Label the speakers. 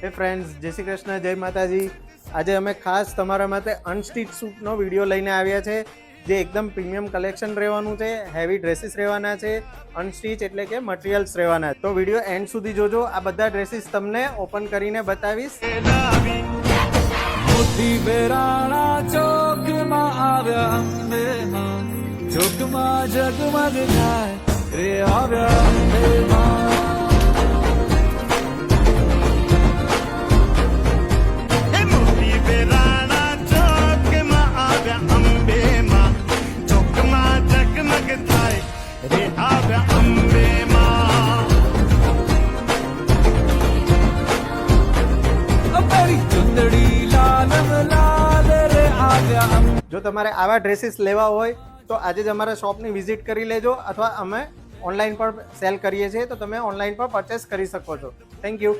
Speaker 1: હે ફ્રેન્ડ્સ જય શ્રી કૃષ્ણ, જય માતાજી. આજે અમે ખાસ તમારા માટે અનસ્ટીચ સૂટનો વીડિયો લઈને આવ્યા છે, જે એકદમ પ્રીમિયમ કલેક્શન રહેવાનું છે હેવી ડ્રેસીસ રહેવાના છે અનસ્ટીચ એટલે કે મટીરિયલ્સ રહેવાના તો વીડિયો એન્ડ સુધી જોજો, આ બધા ડ્રેસીસ તમને ઓપન કરીને બતાવીશ.
Speaker 2: આવ્યા જગમગ થાય રે આવ્યા.
Speaker 3: થાય રે આવ્યા અંબેમાં
Speaker 2: અમારી ચુંદડી લાલમ લાલ રે આવ્યા અંબે
Speaker 1: જો તમારે આવા ડ્રેસીસ લેવા હોય, તો આજે જ અમારા શોપની વિઝિટ કરી લેજો અથવા અમે ઓનલાઈન પર સેલ કરીએ છીએ, તો તમે ઓનલાઈન પર પરચેસ કરી શકો છો. Thank you